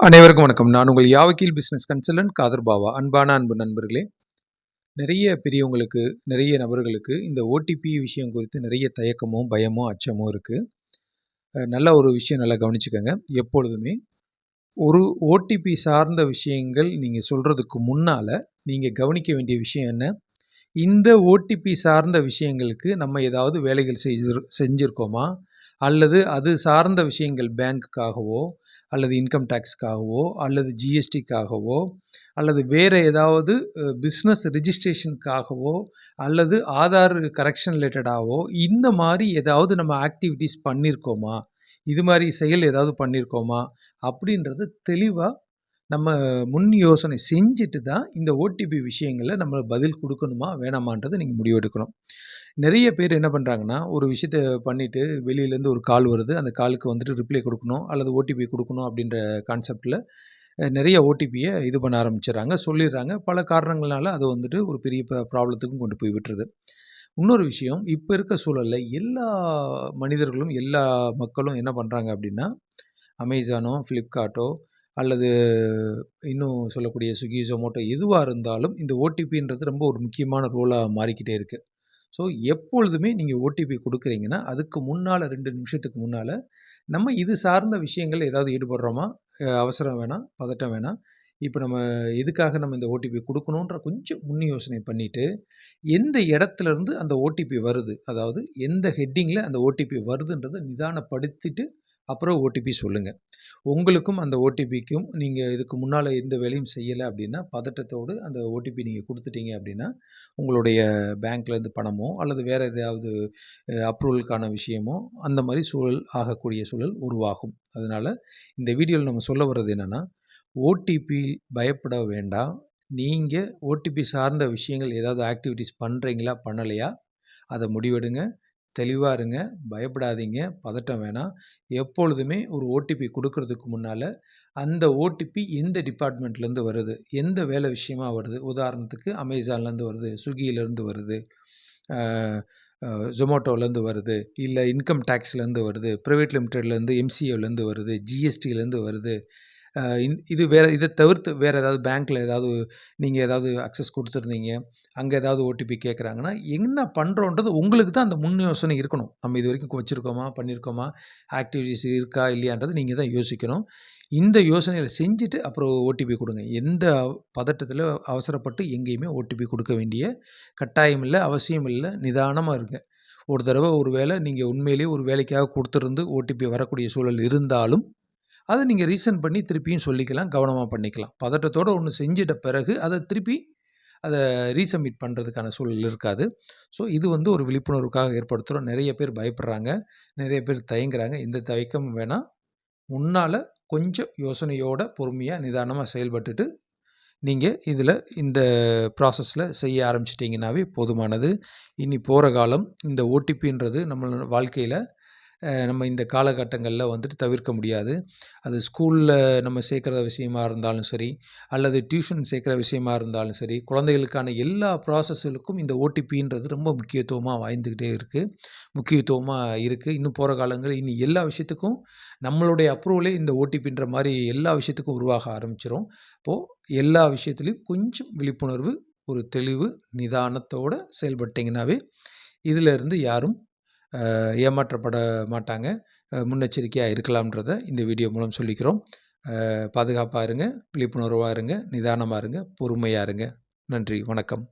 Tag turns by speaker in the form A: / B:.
A: அனைவருக்கும் வணக்கம். நான் உங்கள் யாவக்கீல் பிஸ்னஸ் கன்சல்டன்ட் காதர் பாவா. அன்பான அன்பு நண்பர்களே நிறைய பெரியவங்களுக்கு நிறைய நபர்களுக்கு இந்த ஓடிபி விஷயம் குறித்து நிறைய தயக்கமும் பயமும் அச்சமும் இருக்குது நல்ல ஒரு விஷயம் நல்லா கவனிச்சுக்கோங்க. எப்பொழுதுமே ஒரு ஓடிபி சார்ந்த விஷயங்கள் நீங்கள் சொல்கிறதுக்கு முன்னால் நீங்கள் கவனிக்க வேண்டிய விஷயம் என்ன? இந்த ஓடிபி சார்ந்த விஷயங்களுக்கு நம்ம ஏதாவது வேலைகள் செய்து செஞ்சுருக்கோமா? அல்லது அது சார்ந்த விஷயங்கள் பேங்க்குக்காகவோ அல்லது இன்கம் டேக்ஸ்க்காகவோ அல்லது ஜிஎஸ்டிக்காகவோ அல்லது வேறு ஏதாவது பிஸ்னஸ் ரிஜிஸ்ட்ரேஷனுக்காகவோ அல்லது ஆதார் கரெக்ஷன் ரிலேட்டடாகவோ இந்த மாதிரி ஏதாவது நம்ம ஆக்டிவிட்டீஸ் பண்ணியிருக்கோமா இது மாதிரி செயல் ஏதாவது பண்ணியிருக்கோமா அப்படின்றது தெளிவாக நம்ம முன் யோசனை செஞ்சுட்டு தான் இந்த ஓடிபி விஷயங்களில் நம்ம பதில் கொடுக்கணுமா வேணாமான்றதை நீங்கள் முடிவெடுக்கணும். நிறைய பேர் என்ன பண்ணுறாங்கன்னா ஒரு விஷயத்த பண்ணிவிட்டு வெளியிலேருந்து ஒரு கால் வருது. அந்த காலுக்கு வந்துட்டு ரிப்ளை கொடுக்கணும் அல்லது ஓடிபி கொடுக்கணும் அப்படின்ற கான்செப்டில் நிறைய ஓடிபியை இது பண்ண ஆரம்பிச்சிடறாங்க. சொல்லிடுறாங்க. பல காரணங்களால் அது வந்துட்டு ஒரு பெரிய ப்ராப்ளத்துக்கும் கொண்டு போய் விட்டுருது. இன்னொரு விஷயம் இப்போ இருக்க சூழலில் எல்லா மனிதர்களும் எல்லா மக்களும் என்ன பண்ணுறாங்க அப்படின்னா அமேசானோ ஃப்ளிப்கார்ட்டோ அல்லது இன்னும் சொல்லக்கூடிய ஸ்விக்கி ஜொமோட்டோ எதுவாக இருந்தாலும் இந்த ஓடிபின்றது ரொம்ப ஒரு முக்கியமான ரோலாக மாறிக்கிட்டே இருக்குது ஸோ எப்பொழுதுமே நீங்கள் ஓடிபி கொடுக்குறீங்கன்னா அதுக்கு முன்னால் ரெண்டு நிமிஷத்துக்கு முன்னால் நம்ம இது சார்ந்த விஷயங்கள் ஏதாவது ஈடுபடுறோமா? அவசரம் வேணாம் பதட்டம் வேணாம் இப்போ நம்ம எதுக்காக நம்ம இந்த ஓடிபி கொடுக்கணுன்ற கொஞ்சம் முன் யோசனை பண்ணிவிட்டு எந்த இடத்துலேருந்து அந்த ஓடிபி வருது? அதாவது எந்த ஹெட்டிங்கில் அந்த ஓடிபி வருதுன்றதை நிதானப்படுத்திட்டு அப்புறம் ஓடிபி சொல்லுங்கள் உங்களுக்கும் அந்த ஓடிபிக்கும் நீங்கள் இதுக்கு முன்னால் எந்த வேலையும் செய்யலை அப்படின்னா பதட்டத்தோடு அந்த ஓடிபி நீங்கள் கொடுத்துட்டீங்க அப்படின்னா உங்களுடைய பேங்க்லேருந்து பணமோ அல்லது வேறு எதாவது அப்ரூவலுக்கான விஷயமோ அந்த மாதிரி சூழல் ஆகக்கூடிய சூழல் உருவாகும். அதனால் இந்த வீடியோவில் நம்ம சொல்ல வர்றது என்னென்னா ஓடிபி பயப்பட வேண்டாம். நீங்கள் ஓடிபி சார்ந்த விஷயங்கள் ஏதாவது ஆக்டிவிட்டீஸ் பண்ணுறீங்களா பண்ணலையா அதை முடிவெடுங்க. தெளிவாக இருங்க. பயப்படாதீங்க. பதட்டம் வேணாம். எப்பொழுதுமே ஒரு ஓடிபி கொடுக்கறதுக்கு முன்னால் அந்த ஓடிபி எந்த டிபார்ட்மெண்ட்லேருந்து வருது? எந்த வேலை விஷயமா வருது? உதாரணத்துக்கு அமேசான்லேருந்து வருது ஸ்விக்கியிலேருந்து வருது ஜொமேட்டோலேருந்து வருது இல்லை இன்கம் டேக்ஸ்லேருந்து வருது ப்ரைவேட் லிமிட்டட்லேருந்து எம்சிஏலேருந்து வருது ஜிஎஸ்டிலேருந்து வருது இது வேறு இதை தவிர்த்து வேறு ஏதாவது பேங்க்கில் ஏதாவது நீங்கள் ஏதாவது அக்சஸ் கொடுத்துருந்தீங்க அங்கே ஏதாவது ஓடிபி கேட்குறாங்கன்னா என்ன பண்ணுறோன்றது உங்களுக்கு தான் அந்த முன் யோசனை இருக்கணும். நம்ம இது வரைக்கும் வச்சுருக்கோமா பண்ணியிருக்கோமா ஆக்டிவிட்டிஸ் இருக்கா இல்லையான்றது நீங்கள் தான் யோசிக்கணும். இந்த யோசனையில் செஞ்சுட்டு அப்புறம் ஓடிபி கொடுங்க. எந்த பதட்டத்தில் அவசரப்பட்டு எங்கேயுமே ஓடிபி கொடுக்க வேண்டிய கட்டாயம் இல்லை அவசியம் இல்லை நிதானமாக இருங்க. ஒரு தடவை ஒரு வேளை நீங்கள் உண்மையிலேயே ஒரு வேலைக்காக கொடுத்துருந்து ஓடிபி வரக்கூடிய சூழல் இருந்தாலும் அதை நீங்கள் ரீசன் பண்ணி திருப்பியும் சொல்லிக்கலாம் கவனமாக பண்ணிக்கலாம். பதட்டத்தோடு ஒன்று செஞ்சிட்ட பிறகு அதை திருப்பி அதை ரீசப்மிட் பண்ணுறதுக்கான சூழல் இருக்காது. ஸோ இது வந்து ஒரு விழிப்புணர்வுக்காக ஏற்படுத்துகிறோம் நிறைய பேர் பயப்படுறாங்க நிறைய பேர் தயங்குறாங்க. இந்த தயக்கம் வேணால் முன்னால் கொஞ்சம் யோசனையோட பொறுமையாக நிதானமாக செயல்பட்டுட்டு நீங்கள் இதில் இந்த ப்ராசஸில் செய்ய ஆரம்பிச்சிட்டிங்கனாவே போதுமானது. இனி போகிற காலம் இந்த ஓடிபின்றது நம்ம வாழ்க்கையில் நம்ம இந்த காலகட்டங்களில் வந்துட்டு தவிர்க்க முடியாது. அது ஸ்கூலில் நம்ம சேர்க்குற விஷயமா இருந்தாலும் சரி அல்லது டியூஷன் சேர்க்குற விஷயமா இருந்தாலும் சரி குழந்தைகளுக்கான எல்லா ப்ராசஸ்களுக்கும் இந்த ஓடிபின்றது ரொம்ப முக்கியத்துவமாக வாய்ந்துக்கிட்டே இருக்குது முக்கியத்துவமாக இருக்குது இன்னும் போகிற காலங்களில் இனி எல்லா விஷயத்துக்கும் நம்மளுடைய அப்ரூவலே இந்த ஓடிபின்ற மாதிரி எல்லா விஷயத்துக்கும் உருவாக ஆரம்பிச்சிடும் இப்போது எல்லா விஷயத்துலையும் கொஞ்சம் விழிப்புணர்வு ஒரு தெளிவு நிதானத்தோடு செயல்பட்டிங்கனாவே இதிலிருந்து யாரும் ஏமாற்றப்பட மாட்டாங்க. முன்னெச்சரிக்கையாக இருக்கலாம்ன்றத இந்த வீடியோ மூலம் சொல்லிக்கிறோம். பாதுகாப்பாக இருங்க விழிப்புணர்வாக இருங்க நிதானமாக இருங்க பொறுமையாக இருங்க. நன்றி வணக்கம்.